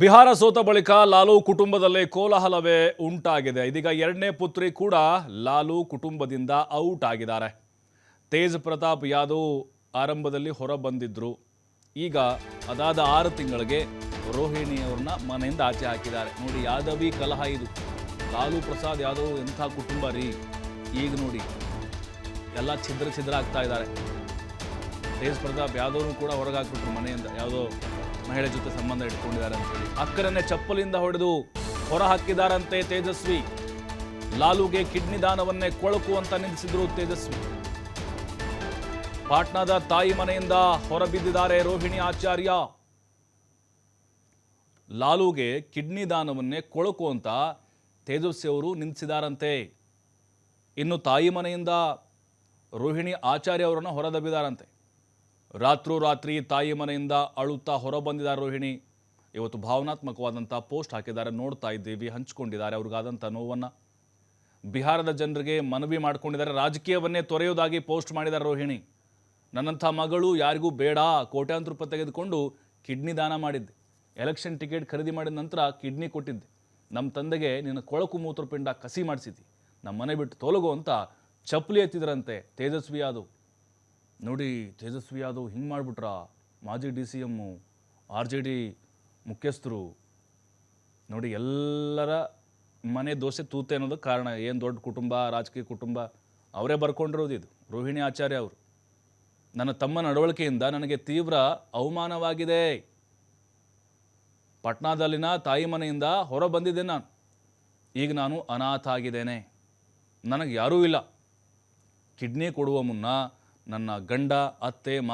ಬಿಹಾರ ಸೋತ ಬಳಿಕ ಲಾಲು ಕುಟುಂಬದಲ್ಲೇ ಕೋಲಾಹಲವೇ ಉಂಟಾಗಿದೆ. ಇದೀಗ ಎರಡನೇ ಪುತ್ರಿ ಕೂಡ ಲಾಲು ಕುಟುಂಬದಿಂದ ಔಟ್ ಆಗಿದ್ದಾರೆ. ತೇಜ್ ಪ್ರತಾಪ್ ಯಾದವ್ ಆರಂಭದಲ್ಲಿ ಹೊರ ಬಂದಿದ್ರು ಈಗ ಅದಾದ ಆರು ತಿಂಗಳಿಗೆ ರೋಹಿಣಿಯವ್ರನ್ನ ಮನೆಯಿಂದ ಆಚೆ ಹಾಕಿದ್ದಾರೆ. ನೋಡಿ, ಯಾದವಿ ಕಲಹ ಇದು. ಲಾಲು ಪ್ರಸಾದ್ ಯಾದವ್ ಎಂಥ ಕುಟುಂಬ ರೀ? ಈಗ ನೋಡಿ, ಎಲ್ಲ ಛಿದ್ರ ಛಿದ್ರ ಆಗ್ತಾ ಇದ್ದಾರೆ. ತೇಜ್ ಪ್ರತಾಪ್ ಯಾದವ್ನು ಕೂಡ ಹೊರಗೆ ಹಾಕ್ಬಿಟ್ರು ಮನೆಯಿಂದ. ಯಾವುದೋ ಮಹಿಳೆ ಜೊತೆ ಸಂಬಂಧ ಇಟ್ಕೊಂಡಿದ್ದಾರೆ ಅಂತೇಳಿ ಅಕ್ಕರನ್ನೇ ಚಪ್ಪಲಿಂದ ಹೊಡೆದು ಹೊರ ಹಾಕಿದಾರಂತೆ ತೇಜಸ್ವಿ. ಲಾಲುಗೆ ಕಿಡ್ನಿ ದಾನವನ್ನೇ ಕೊಳಕು ಅಂತ ನಿಲ್ಲಿಸಿದ್ರು ತೇಜಸ್ವಿ. ಪಾಟ್ನಾದ ತಾಯಿ ಮನೆಯಿಂದ ಹೊರಬಿದ್ದಿದ್ದಾರೆ ರೋಹಿಣಿ ಆಚಾರ್ಯ. ಲಾಲುಗೆ ಕಿಡ್ನಿ ದಾನವನ್ನೇ ಕೊಳಕು ಅಂತ ತೇಜಸ್ವಿ ಅವರು ನಿಲ್ಲಿಸಿದಾರಂತೆ ಇನ್ನು ತಾಯಿ ಮನೆಯಿಂದ ರೋಹಿಣಿ ಆಚಾರ್ಯ ಅವರನ್ನು ಹೊರದಬ್ಬಿದಾರಂತೆ ರಾತ್ರೋರಾತ್ರಿ ತಾಯಿ ಮನೆಯಿಂದ ಅಳುತ್ತಾ ಹೊರ ಬಂದಿದ್ದಾರೆ ರೋಹಿಣಿ. ಇವತ್ತು ಭಾವನಾತ್ಮಕವಾದಂಥ ಪೋಸ್ಟ್ ಹಾಕಿದ್ದಾರೆ, ನೋಡ್ತಾ ಇದ್ದೀವಿ, ಹಂಚಿಕೊಂಡಿದ್ದಾರೆ ಅವ್ರಿಗಾದಂಥ ನೋವನ್ನು. ಬಿಹಾರದ ಜನರಿಗೆ ಮನವಿ ಮಾಡ್ಕೊಂಡಿದ್ದಾರೆ, ರಾಜಕೀಯವನ್ನೇ ತೊರೆಯೋದಾಗಿ ಪೋಸ್ಟ್ ಮಾಡಿದ್ದಾರೆ ರೋಹಿಣಿ. ನನ್ನಂಥ ಮಗಳು ಯಾರಿಗೂ ಬೇಡ, ಕೋಟ್ಯಾಂತರ ರೂಪಾಯಿ ತೆಗೆದುಕೊಂಡು ಕಿಡ್ನಿ ದಾನ ಮಾಡಿದ್ದೆ. ಎಲೆಕ್ಷನ್ ಟಿಕೆಟ್ ಖರೀದಿ ಮಾಡಿದ ನಂತರ ಕಿಡ್ನಿ ಕೊಟ್ಟಿದ್ದೆ. ನಮ್ಮ ತಂದೆಗೆ ನಿನ್ನ ಕೊಳಕು ಮೂತ್ರಪಿಂಡ ಕಸಿ ಮಾಡಿಸಿದ್ದಿ. ನಮ್ಮ ಮನೆ ಬಿಟ್ಟು ತೊಲಗು ಅಂತ ಚಪ್ಪಲಿ ಎತ್ತಿದ್ರಂತೆ ತೇಜಸ್ವಿ ಯಾದವ್. ನೋಡಿ, ತೇಜಸ್ವಿ ಯಾದವ್ ಹಿಂಗೆ ಮಾಡಿಬಿಟ್ರ? ಮಾಜಿ D C M R J D ಮುಖ್ಯಸ್ಥರು. ನೋಡಿ, ಎಲ್ಲರ ಮನೆ ದೋಸೆ ತೂತೆ ಅನ್ನೋದಕ್ಕೆ ಕಾರಣ. ಏನು ದೊಡ್ಡ ಕುಟುಂಬ, ರಾಜಕೀಯ ಕುಟುಂಬ, ಅವರೇ ಬರ್ಕೊಂಡಿರೋದು ಇದು. ರೋಹಿಣಿ ಆಚಾರ್ಯ ಅವರು. ನನ್ನ ತಮ್ಮ ನಡವಳಿಕೆಯಿಂದ ನನಗೆ ತೀವ್ರ ಅವಮಾನವಾಗಿದೆ. ಪಟ್ನಾದಲ್ಲಿನ ತಾಯಿ ಮನೆಯಿಂದ ಹೊರ ಬಂದಿದ್ದೆ ನಾನು. ಈಗ ನಾನು ಅನಾಥ ಆಗಿದ್ದೇನೆ. ನನಗೆ ಯಾರೂ ಇಲ್ಲ. ಕಿಡ್ನಿ ಕೊಡುವ ಮುನ್ನ ನನ್ನ ಗಂಡ ಅತ್ತೆ